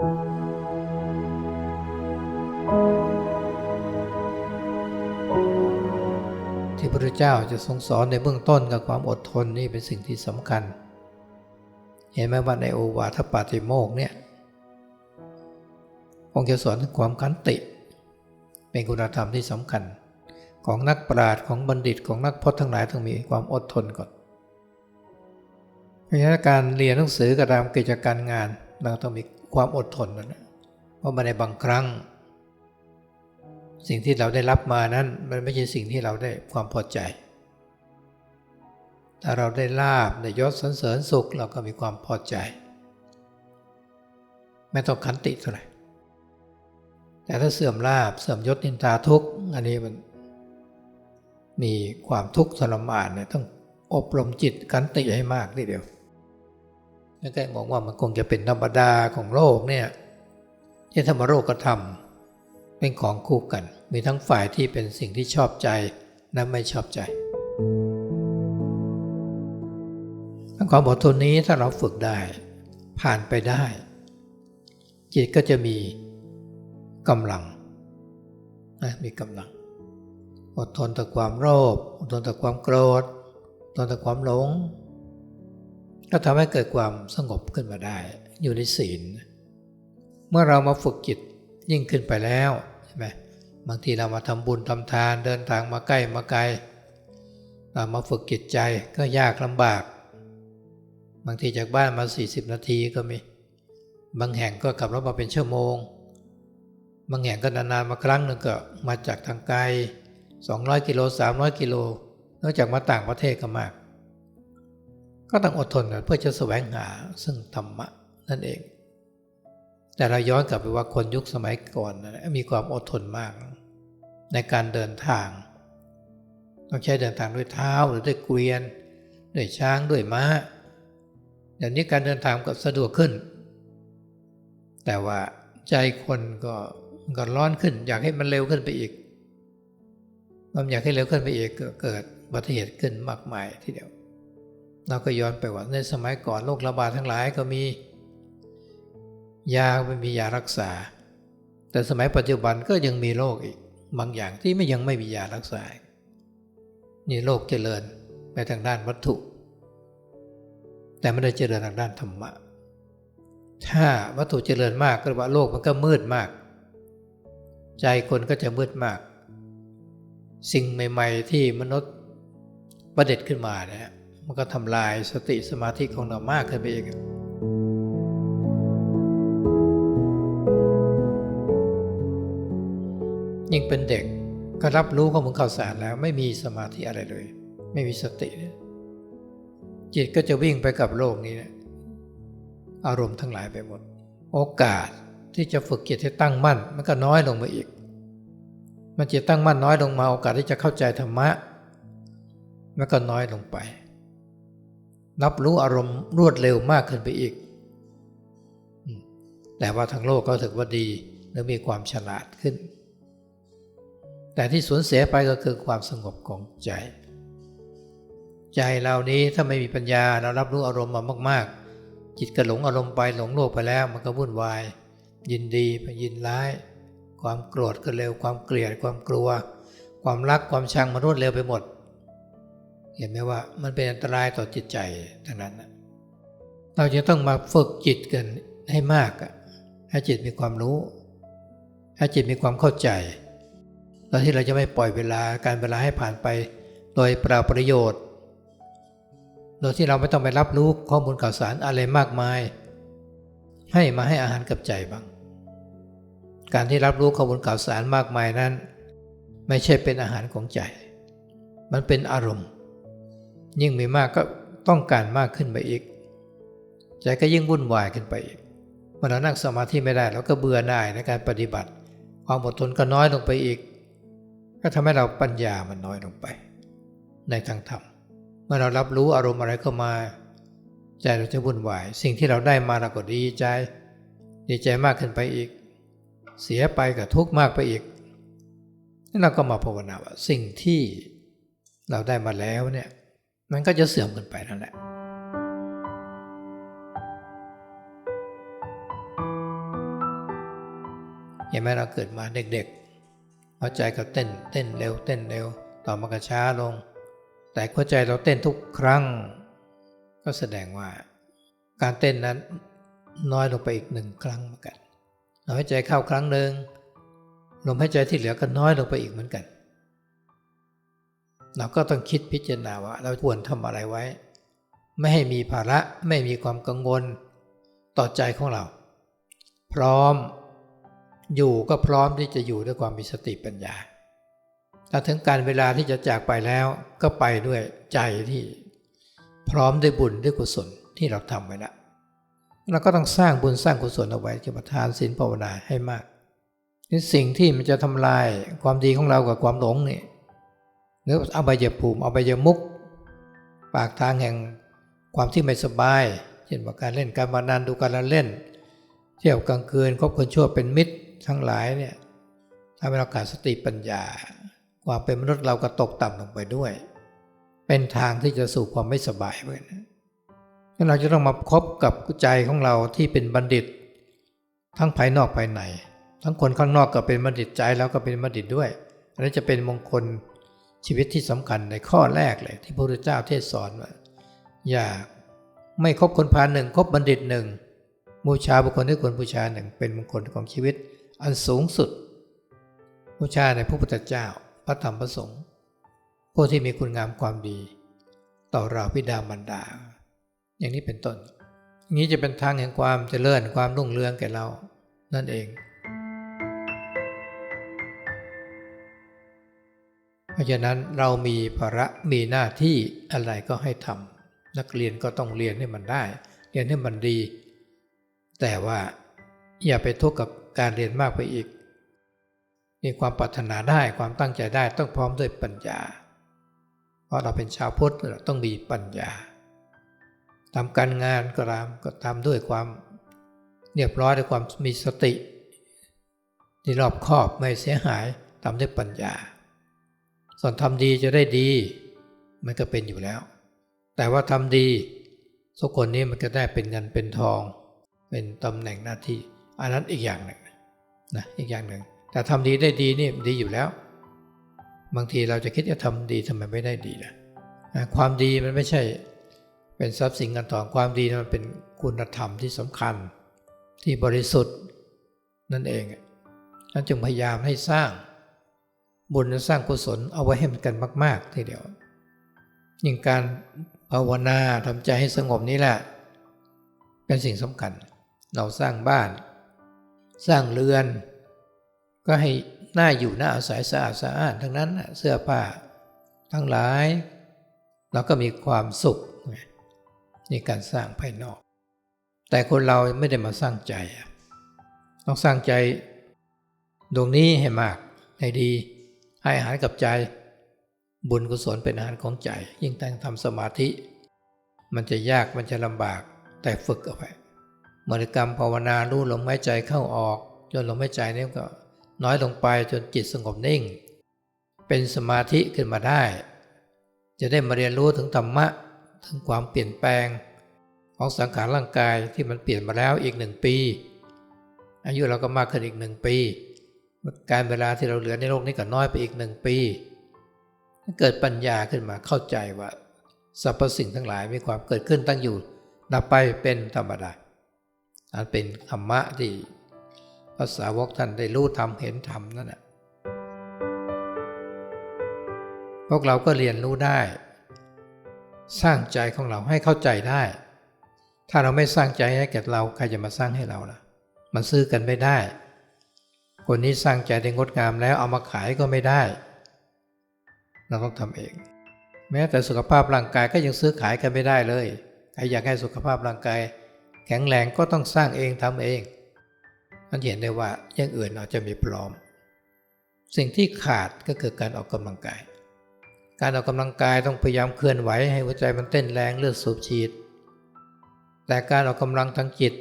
ที่พระเจ้าจะทรงสอนในเบื้องต้นกับความอดทนนี่เป็นสิ่งที่สำคัญ เห็นไหมว่าในโอวาทปาติโมกเนี่ยองค์จะสอนถึงความขันติ เป็นคุณธรรมที่สำคัญ ของนักปราชญ์ของบัณฑิตของนักพจน์ทั้งหลายต้องมีความอดทนก่อนเพราะฉะนั้นการเรียนหนังสือกับทำกิจการงานเราต้องมี ความอดทนนั่นแหละเพราะมาในบางครั้ง สิ่งที่เราได้รับมานั้น มันไม่ใช่สิ่งที่เราได้ความพอใจถ้าเราได้ลาบได้ยศสรรเสริญสุขเราก็มีความพอใจ ไม่ต้องขันติเท่าไหร่แต่ถ้าเสื่อมลาบเสื่อมยศนินทาทุกข์อันนี้มันมีความทุกข์ทรมานเนี่ยต้องอบรมจิตขันติให้มากทีเดียว แล้วก็มองว่ามันคงจะเป็นธรรมดาของโลกเนี่ยที่ธรรมโลกก็ทำเป็นของคู่กัน มีทั้งฝ่ายที่เป็นสิ่งที่ชอบใจและไม่ชอบใจความอดทนนี้ถ้าเราฝึกได้ ผ่านไปได้ จิตก็จะมีกำลังนะมีกำลัง อดทนต่อความโลภอดทนต่อความโกรธอดทนต่อความหลง ก็ทำให้เกิดความสงบขึ้นมาได้ อยู่ในศีล เมื่อเรามาฝึกจิตยิ่งขึ้นไปแล้วใช่ไหมบางทีเรามาทำบุญทำทานเดินทางมาใกล้มาไกลเรามาฝึกจิตใจก็ยากลำบาก บางทีจากบ้านมา 40 นาทีก็มี บางแห่งก็ขับรถมาเป็นชั่วโมง บางแห่งก็นานๆมาครั้งหนึ่งก็มาจากทางไกล 200 กิโล 300 กิโล นอกจากมาต่างประเทศก็มาก ก็ต้องอดทนเพื่อจะแสวงหาซึ่งธรรมะนั่นเอง แต่เราย้อนกลับไปว่าคนยุคสมัยก่อนมีความอดทนมาก ในการเดินทาง ต้องใช้เดินทางด้วยเท้าหรือด้วยเกวียน ด้วยช้างด้วยม้าเดี๋ยวนี้การเดินทางก็สะดวกขึ้น แต่ว่าใจคนก็ก็ร้อนขึ้น อยากให้มันเร็วขึ้นไปอีกมันอยากให้เร็วขึ้นไปอีกก็เกิดอุบัติเหตุขึ้นมากมายทีเดียว เราก็ย้อนไปว่าในสมัยก่อนโรคระบาดทั้งหลายก็มี ยาไม่มียารักษา แต่สมัยปัจจุบันก็ยังมีโรคอีกบางอย่างที่ไม่ยังไม่มียารักษา นี่โรคเจริญไปทางด้านวัตถุ แต่ไม่ได้เจริญทางด้านธรรมะ ถ้าวัตถุเจริญมากก็ว่าโลกมันก็มืดมาก ใจคนก็จะมืดมาก สิ่งใหม่ ๆ ที่มนุษย์ประเด็จขึ้นมาเนี่ย มันก็ทำลายสติสมาธิของเรามากขึ้นไปอีกยิ่งเป็นเด็กก็รับรู้ข้อมูลข่าวสารแล้วไม่มีสมาธิอะไรเลย ไม่มีสติ จิตก็จะวิ่งไปกับโลกนี้นะอารมณ์ทั้งหลายไปหมด โอกาสที่จะฝึกจิตให้ตั้งมั่น มันก็น้อยลงมาอีก มันจิตตั้งมั่นน้อยลงมา โอกาสที่จะเข้าใจธรรมะ มันก็น้อยลงไป รับรู้อารมณ์รวดเร็วมากขึ้นไปอีก แต่ว่าทางโลกก็ถือว่าดีและมีความฉลาดขึ้น แต่ที่สูญเสียไปก็คือความสงบของใจ ใจเรานี้ถ้าไม่มีปัญญาเรารับรู้อารมณ์มามาก ๆ จิตก็หลงอารมณ์ไปหลงโลกไปแล้วมันก็วุ่นวาย ยินดีไปยินร้าย ความโกรธก็เร็วความเกลียดความกลัว ความรักความชังมันรวดเร็วไปหมด เห็นไหมว่ามันเป็นอันตรายต่อจิตใจทั้งนั้น เราจะต้องมาฝึกจิตกันให้มากให้จิตมีความรู้ ให้จิตมีความเข้าใจ แล้วที่เราจะไม่ปล่อยเวลาการเวลาให้ผ่านไปโดยเปล่าประโยชน์ โดยที่เราไม่ต้องไปรับรู้ข้อมูลข่าวสารอะไรมากมาย ให้มาให้อาหารกับใจบ้าง การที่รับรู้ข้อมูลข่าวสารมากมายนั้น ไม่ใช่เป็นอาหารของใจ มันเป็นอารมณ์ ยิ่งมีมากก็ต้องการมากขึ้นไปอีกใจก็ยิ่งวุ่นวายขึ้นไปอีกเมื่อเรานั่งสมาธิไม่ได้เราก็เบื่อหน่ายในการปฏิบัติ ความอดทนก็น้อยลงไปอีก ก็ทำให้เราปัญญามันน้อยลงไป ในทางธรรมเมื่อเรารับรู้อารมณ์อะไรเข้ามา ใจเราจะวุ่นวาย สิ่งที่เราได้มาเราก็ดีใจ ดีใจมากขึ้นไปอีก เสียไปก็ทุกข์มากไปอีกนี่นเราก็มาภาวนาว่าสิ่งที่เราได้มาแล้วเนี่ย มันก็จะเสื่อมกันไปนั่นแหละเห็นไหมเราเกิดมาเด็กๆหัวใจก็เต้นเต้นเร็วเต้นเร็ว ต่อมาก็ช้าลง แต่หัวใจเราเต้นทุกครั้ง ก็แสดงว่า การเต้นนั้นน้อยลงไปอีกหนึ่งครั้งเหมือนกันเราหายใจเข้าครั้งหนึ่งลมหายใจที่เหลือก็น้อยลงไปอีกเหมือนกัน เราก็ต้องคิดพิจารณาว่าเราควรทำอะไรไว้ ไม่ให้มีภาระไม่มีความกังวล ต่อใจของเรา พร้อมอยู่ก็พร้อมที่จะอยู่ด้วยความมีสติปัญญาถ้าถึงการเวลาที่จะจากไปแล้วก็ไปด้วยใจที่พร้อมด้วยบุญด้วยกุศลที่เราทำไว้ล้วเราก็ต้องสร้างบุญสร้างกุศลเอาไว้จะประทานศีลภาวนาให้มากนี่สิ่งที่มันจะทำลายความดีของเรากับความหลงเนี่ย หรือเอาไปจะภูมิเอาไปจะมุกปากทางแห่งความที่ไม่สบาย เช่นว่าการเล่นการพนันดูการเล่น เที่ยวกลางคืนคบคนชั่วเป็นมิตรทั้งหลายเนี่ยทำให้เราขาดสติปัญญา ความเป็นมนุษย์เราก็ตกต่ำลงไปด้วย เป็นทางที่จะสู่ความไม่สบายเลยนะเราจะต้องมาคบกับใจของเราที่เป็นบัณฑิต ทั้งภายนอกภายใน ทั้งคนข้างนอกก็เป็นบัณฑิตใจแล้วก็เป็นบัณฑิตด้วย อันนี้จะเป็นมงคล ชีวิตที่สำคัญในข้อแรกเลย ที่พระพุทธเจ้าเทศสอนว่าอย่าไม่คบคนพาลหนึ่งคบบัณฑิตหนึ่งบูชาบุคคลที่ควรบูชาหนึ่งเป็นมงคลของชีวิต อันสูงสุดบูชาในพระพุทธเจ้า พระธรรมพระสงฆ์ผู้ที่มีคุณงามความดี ต่อเราพิดามารดา อย่างนี้เป็นต้นนี้จะเป็นทางแห่งความเจริญความรุ่งเรืองแก่เรานั่นเอง ราะฉะนั้นเรามีภาระมีหน้าที่อะไรก็ให้ทำนักเรียนก็ต้องเรียนให้มันได้ เรียนให้มันดี แต่ว่าอย่าไปทุกข์กับการเรียนมากไปอีก มีความปรารถนาได้ความตั้งใจได้ต้องพร้อมด้วยปัญญา เพราะเราเป็นชาวพุทธเราต้องมีปัญญาทำการงานก็ตามก็ทำด้วยความเรียบร้อยด้วยความมีสติที่รอบคอบไม่เสียหายทำด้วยปัญญา ส่วนทำดีจะได้ดี มันก็เป็นอยู่แล้ว แต่ว่าทำดีทุกคนนี้มันก็ได้เป็นเงินเป็นทอง เป็นตำแหน่งหน้าที่ อันนั้นอีกอย่างหนึ่งนะอีกอย่างหนึ่ง แต่ทำดีได้ดีนี่ดีอยู่แล้ว บางทีเราจะคิดจะทำดีทำไมไม่ได้ดีล่ะความดีมันไม่ใช่เป็นทรัพย์สินเงินทองความดีมันเป็นคุณธรรมที่สำคัญ ที่บริสุทธิ์นั่นเองนั้นจึงพยายามให้สร้าง บุญสร้างกุศลเอาไว้ให้มันกันมาก ๆ ทีเดียว ยิ่งการภาวนาทำใจให้สงบนี้แหละ เป็นสิ่งสำคัญ เราสร้างบ้าน สร้างเรือน ก็ให้หน้าอยู่หน้าอาศัยสะอาดสะอาดทั้งนั้นเสื้อผ้า ทั้งหลาย เราก็มีความสุขนี่การสร้างภายนอก แต่คนเราไม่ได้มาสร้างใจ ต้องสร้างใจดวงนี้ให้มากให้ดี ให้อาหารกับใจ บุญกุศลเป็นอาหารของใจ ยิ่งแต่งทำสมาธิ มันจะยากมันจะลำบากแต่ฝึกเอาไว้มรกรรมภาวนารู้ลมหายใจเข้าออก จนลมหายใจนี่ก็น้อยลงไปจนจิตสงบนิ่ง เป็นสมาธิขึ้นมาได้ จะได้มาเรียนรู้ถึงธรรมะถึงความเปลี่ยนแปลง ของสังขารร่างกายที่มันเปลี่ยนมาแล้วอีกหนึ่งปี อายุเราก็มากขึ้นอีกหนึ่งปี การเวลาที่เราเหลือในโลกนี้ก็น้อยไปอีกหนึ่งปีเกิดปัญญาขึ้นมาเข้าใจว่าสรรพสิ่งทั้งหลายมีความเกิดขึ้นตั้งอยู่ดับไปเป็นธรรมดาอันเป็นธรรมะที่ภาษาวกท่านได้รู้ธรรมเห็นธรรมนั่นแหละพวกเราก็เรียนรู้ได้ สร้างใจของเราให้เข้าใจได้ ถ้าเราไม่สร้างใจให้แก่เราใครจะมาสร้างให้เราล่ะ มันซื้อกันไม่ได้ คนนี้สร้างใจได้งดงามแล้วเอามาขายก็ไม่ได้ เราต้องทำเอง แม้แต่สุขภาพร่างกายก็ยังซื้อขายกันไม่ได้เลยใครอยากให้สุขภาพร่างกาย แข็งแรงก็ต้องสร้างเองทำเองมันเห็นได้ว่าอย่างอื่นเราจะมีพร้อม สิ่งที่ขาดก็คือการออกกำลังกาย การออกกำลังกายต้องพยายามเคลื่อนไหวให้หัวใจมันเต้นแรงเลือดสูบฉีดแต่การออกกำลังทางจิต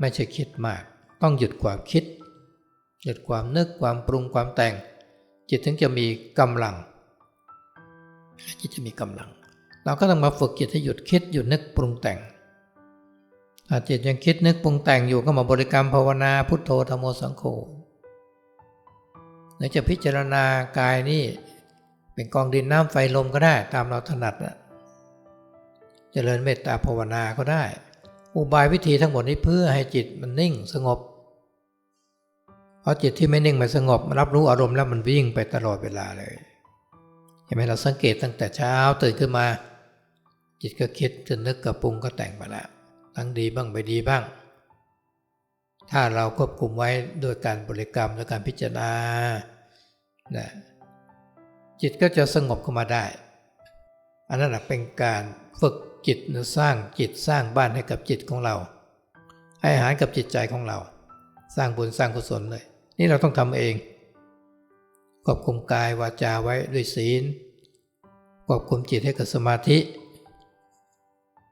ไม่ใช่คิดมาก ต้องหยุดความคิด หยุดความนึกความปรุงความแต่ง จิตถึงจะมีกำลัง จิตจะมีกำลัง เราก็ต้องมาฝึกจิตให้หยุดคิดหยุดนึกปรุงแต่งถ้าจิตยังคิดนึกปรุงแต่งอยู่ก็มาบริกรรมภาวนาพุทโธธรรมโมสังโฆหรือจะพิจารณากายนี่เป็นกองดินน้ำไฟลมก็ได้ตามเราถนัดนะเจริญเมตตาภาวนาก็ได้ อุบายวิธีทั้งหมดนี้เพื่อให้จิตมันนิ่งสงบ เพราะจิตที่ไม่นิ่งไม่สงบ รับรู้อารมณ์แล้วมันวิ่งไปตลอดเวลาเลยเห็นไหมเราสังเกตตั้งแต่เช้าตื่นขึ้นมา จิตก็คิดจะนึกกับปรุงก็แต่งมาแล้วทั้งดีบ้างไม่ดีบ้าง ถ้าเราควบคุมไว้ด้วยการบริกรรมและการพิจารณานะจิตก็จะสงบเข้ามาได้ อันนั้นเป็นการฝึกจิตสร้างจิตสร้างบ้านให้กับจิตของเรา ให้อาหารกับจิตใจของเรา สร้างบุญสร้างกุศลเลย นี่เราต้องทำเองควบคุมกายวาจาไว้ด้วยศีลควบคุมจิตให้กับสมาธิ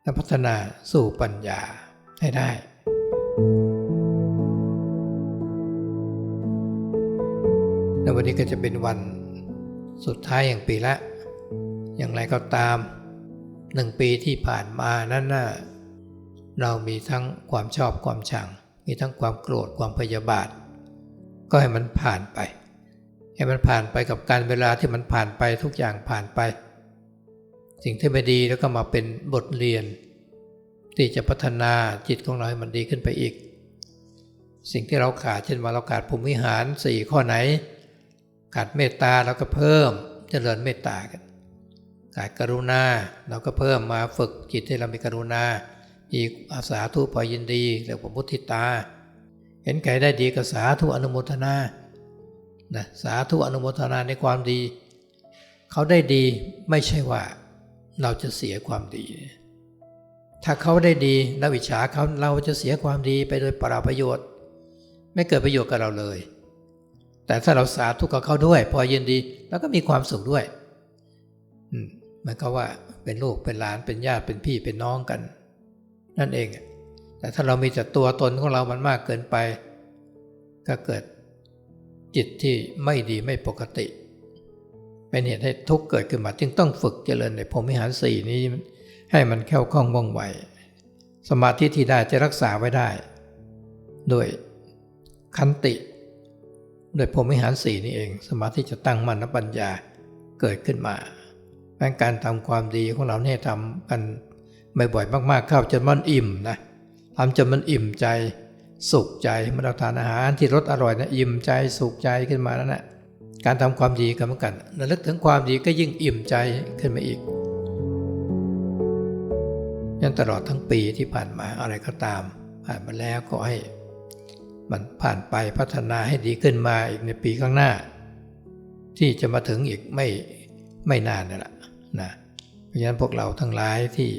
และพัฒนาสู่ปัญญาให้ได้ ในวันนี้ก็จะเป็นวันสุดท้ายอย่างปีละ อย่างไรก็ตามหนึ่งปีที่ผ่านมานั้นน่ะเรามีทั้งความชอบความชัง มีทั้งความโกรธความพยาบาท ก็ให้มันผ่านไป ให้มันผ่านไปกับการเวลาที่มันผ่านไปทุกอย่างผ่านไป สิ่งที่ไม่ดีแล้วก็มาเป็นบทเรียน ที่จะพัฒนาจิตของเราให้มันดีขึ้นไปอีก สิ่งที่เราขาดเช่นว่าเราขาดภูมิหารสี่ข้อไหน ขาดเมตตาเราก็เพิ่มเจริญเมตตากันขาดกรุณาเราก็เพิ่มมาฝึกจิตให้เรามีกรุณา อีกอาสาทุพอยินดีเรียกว่ามุทิตา เห็นใครได้ดีก็สาธุอนุโมทนานะสาธุอนุโมทนาในความดี เขาได้ดีไม่ใช่ว่า เราจะเสียความดี ถ้าเขาได้ดีเราวิชาเขาเราจะเสียความดีไปโดยปราประโยชน์ ไม่เกิดประโยชน์กับเราเลย แต่ถ้าเราสาธุกับเขาด้วย พอยินดีแล้วก็มีความสุขด้วยมมันก็ว่าเป็นลูกเป็นหลานเป็นญาติเป็นพี่เป็นน้องกัน นั่นเอง แต่ถ้าเรามีแต่ตัวตนของเรามันมากเกินไป ก็เกิดจิตที่ไม่ดีไม่ปกติ เป็นเหตุให้ทุกข์เกิดขึ้นมา จึงต้องฝึกเจริญในพรมิหารสี่นี้ให้มันแข็งคล่องว่องไวสมาธิที่ได้จะรักษาไว้ได้โดยคันติโดยพรมิหารสี่นี่เอง สมาธิจะตั้งมั่นและปัญญาเกิดขึ้นมาดังการทำความดีของเราเนี่ยทำกันบ่อยๆมากๆเข้าจนมันอิ่มนะ ทำจนมันอิ่มใจ สุขใจมื่อเราทานอาหารที่รสอร่อยนะอิ่มใจสุขใจขึ้นมาแล้วนะการทำความดีก็เหมือนกันระลึกถึงความดีก็ยิ่งอิ่มใจขึ้นมาอีกยันตลอดทั้งปีที่ผ่านมาอะไรก็ตาม ผ่านมาแล้วก็ให้ มันผ่านไปพัฒนาให้ดีขึ้นมาอีกในปีข้างหน้า ที่จะมาถึงอีกไม่ไม่นานนี่แหละนะเพราะฉะนั้นพวกเราทั้งหลายที่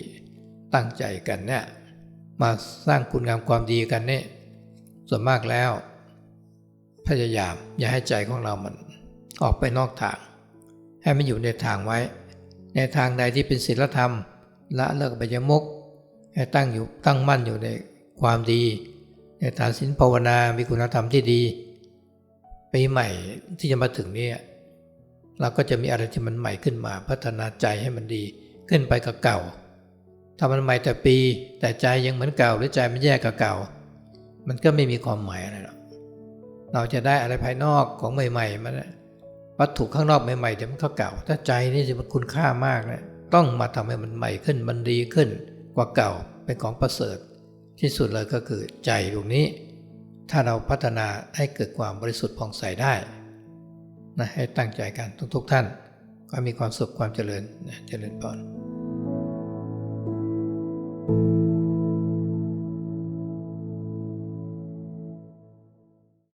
ตั้งใจกันเนี่ย มาสร้างคุณงามความดีกันเนี่ยส่วนมากแล้ว พยายามอย่าให้ใจของเรามันออกไปนอกทาง ให้มันอยู่ในทางไว้ ในทางใดที่เป็นศีลธรรม ละเลิกไปยมุกให้ตั้งอยู่ตั้งมั่นอยู่ในความดี ในฐานศีลภาวนามีคุณธรรมที่ดีปีใหม่ที่จะมาถึงนี้เราก็จะมีอะไรที่มันใหม่ขึ้นมาพัฒนาใจให้มันดีขึ้นไปกับเก่า ถ้ามันใหม่แต่ปี แต่ใจยังเหมือนเก่าหรือใจมันแยกกับเก่า มันก็ไม่มีความหมายอะไรหรอกเราจะได้อะไรภายนอกของใหม่ ๆ มันวัตถุข้างนอกใหม่ๆเดี๋ยวมันก็เก่า ถ้าใจนี่จะมันคุณค่ามากนะต้องมาทำให้มันใหม่ขึ้นมันดีขึ้นกว่าเก่าเป็นของประเสริฐ ที่สุดเลยก็คือใจตรงนี้ ถ้าเราพัฒนาให้เกิดความบริสุทธิ์ผ่องใสได้นะให้ตั้งใจกันทุกๆทท่านก็มีความสุขความเจริญนะเจริญพร